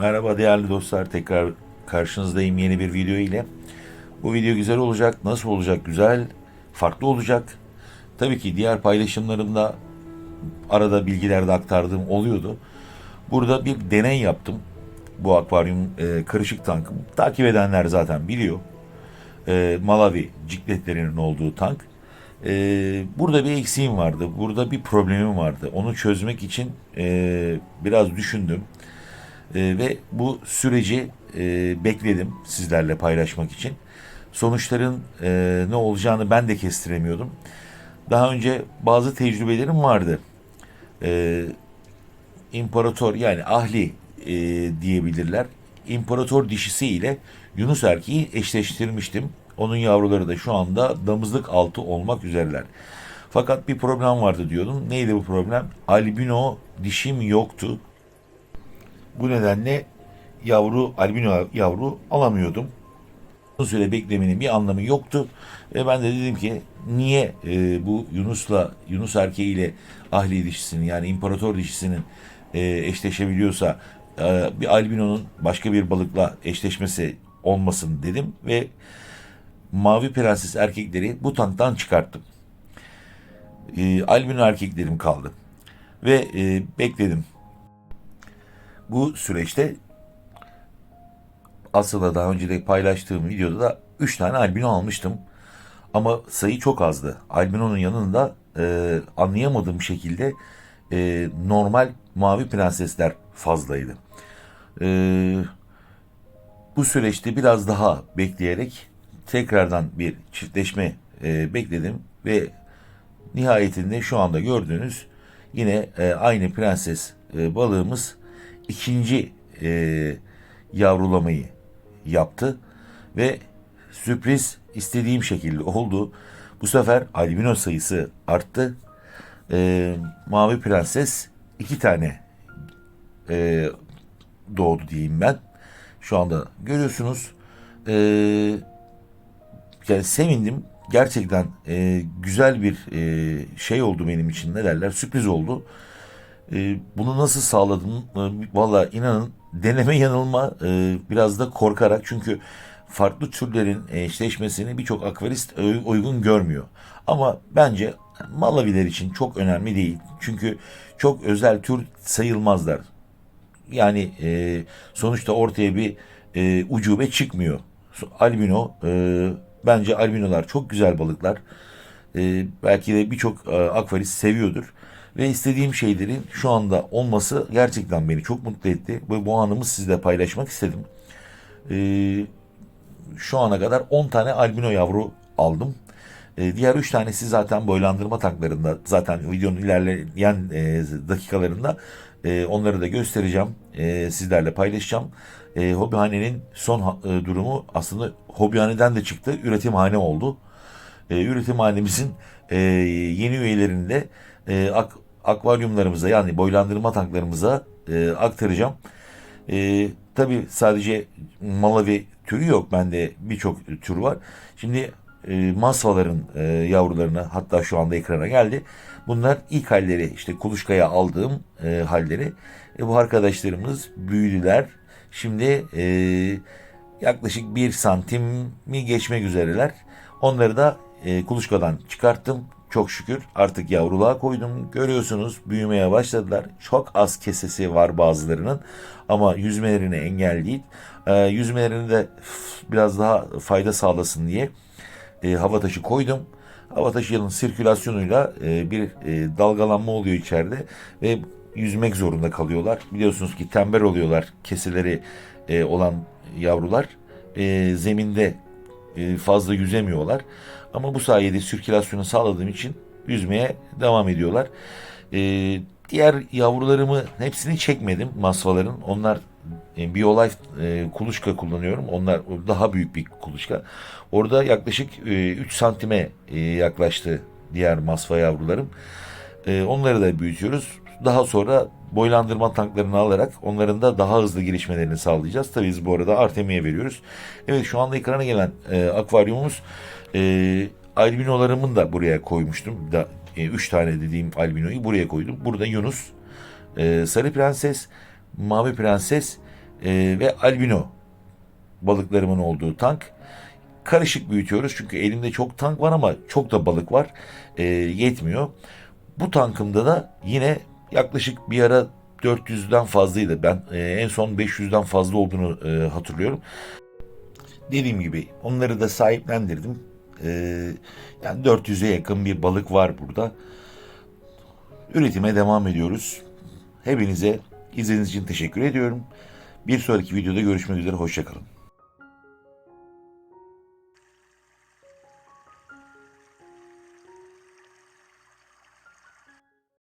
Merhaba değerli dostlar tekrar karşınızdayım yeni bir video ile. Bu video güzel olacak. Nasıl olacak? Güzel, farklı olacak. Tabii ki diğer paylaşımlarımda arada bilgiler de aktardığım oluyordu. Burada bir deney yaptım. Bu akvaryum e, karışık tankı. Takip edenler zaten biliyor. E, Malawi cikletlerinin olduğu tank. E, burada bir eksiğim vardı. Burada bir problemim vardı. Onu çözmek için e, biraz düşündüm. E, ve bu süreci e, bekledim sizlerle paylaşmak için. Sonuçların e, ne olacağını ben de kestiremiyordum. Daha önce bazı tecrübelerim vardı. E, imparator yani ahli e, diyebilirler. İmparator dişisi ile Yunus erkeği eşleştirmiştim. Onun yavruları da şu anda damızlık altı olmak üzereler. Fakat bir problem vardı diyordum. Neydi bu problem? Albino dişim yoktu. Bu nedenle yavru albino yavru alamıyordum. Uzun süre beklemenin bir anlamı yoktu. Ve ben de dedim ki niye e, bu Yunus'la Yunus erkeğiyle ahli dişisinin yani imparator dişisinin e, eşleşebiliyorsa e, bir albinonun başka bir balıkla eşleşmesi olmasın dedim ve mavi prenses erkekleri bu tanktan çıkarttım. E, albino erkeklerim kaldı. Ve e, bekledim. Bu süreçte aslında daha önce de paylaştığım videoda da 3 tane albino almıştım. Ama sayı çok azdı. Albino'nun yanında e, anlayamadığım şekilde e, normal mavi prensesler fazlaydı. E, bu süreçte biraz daha bekleyerek tekrardan bir çiftleşme e, bekledim ve nihayetinde şu anda gördüğünüz yine e, aynı prenses e, balığımız ikinci e, yavrulamayı yaptı ve sürpriz istediğim şekilde oldu. Bu sefer albino sayısı arttı. E, Mavi Prenses iki tane e, doğdu diyeyim ben. Şu anda görüyorsunuz. E, yani sevindim. Gerçekten e, güzel bir e, şey oldu benim için. Ne derler? Sürpriz oldu. E, bunu nasıl sağladım? E, Valla inanın deneme yanılma e, biraz da korkarak çünkü farklı türlerin eşleşmesini birçok akvarist uygun görmüyor. Ama bence Malaviler için çok önemli değil. Çünkü çok özel tür sayılmazlar. Yani e, sonuçta ortaya bir e, ucube çıkmıyor. Albino e, bence albinolar çok güzel balıklar. E, belki de birçok e, akvarist seviyordur. Ve istediğim şeylerin şu anda olması gerçekten beni çok mutlu etti. Ve bu anımı sizle paylaşmak istedim. Ee, şu ana kadar 10 tane albino yavru aldım. Ee, diğer 3 tanesi zaten boylandırma tanklarında. Zaten videonun ilerleyen e, dakikalarında e, onları da göstereceğim. E, sizlerle paylaşacağım. E, Hobihane'nin son e, durumu aslında Hobihane'den de çıktı. Üretimhane oldu. E, üretimhanemizin e, yeni üyelerinde e, ak, akvaryumlarımıza yani boylandırma tanklarımıza e, aktaracağım. E, Tabi sadece Malawi türü yok. Bende birçok tür var. Şimdi e, masvaların e, yavrularına hatta şu anda ekrana geldi. Bunlar ilk halleri işte kuluçkaya aldığım e, halleri. E, bu arkadaşlarımız büyüdüler. Şimdi e, yaklaşık bir santimi geçmek üzereler. Onları da e, kuluçkadan çıkarttım. Çok şükür artık yavruluğa koydum. Görüyorsunuz büyümeye başladılar. Çok az kesesi var bazılarının ama yüzmelerini engel değil. E, yüzmelerine de biraz daha fayda sağlasın diye e, hava taşı koydum. Hava taşının sirkülasyonuyla e, bir e, dalgalanma oluyor içeride ve yüzmek zorunda kalıyorlar. Biliyorsunuz ki tembel oluyorlar keseleri e, olan yavrular. E, zeminde fazla yüzemiyorlar. Ama bu sayede sirkülasyonu sağladığım için yüzmeye devam ediyorlar. E, diğer yavrularımı hepsini çekmedim masvaların. Onlar e, BioLife e, kuluçka kullanıyorum. Onlar daha büyük bir kuluçka. Orada yaklaşık e, 3 santime e, yaklaştı diğer masva yavrularım. E, onları da büyütüyoruz. Daha sonra boylandırma tanklarını alarak onların da daha hızlı gelişmelerini sağlayacağız. Tabii biz bu arada Artemia'ya veriyoruz. Evet şu anda ekrana gelen e, akvaryumumuz e, albinolarımın da buraya koymuştum. Da, e, üç tane dediğim albinoyu buraya koydum. Burada Yunus, e, Sarı Prenses, Mavi Prenses e, ve albino balıklarımın olduğu tank. Karışık büyütüyoruz çünkü elimde çok tank var ama çok da balık var. E, yetmiyor. Bu tankımda da yine yaklaşık bir ara 400'den fazlaydı. Ben e, en son 500'den fazla olduğunu e, hatırlıyorum. Dediğim gibi onları da sahiplendirdim. E, yani 400'e yakın bir balık var burada. Üretime devam ediyoruz. Hepinize izlediğiniz için teşekkür ediyorum. Bir sonraki videoda görüşmek üzere. Hoşçakalın.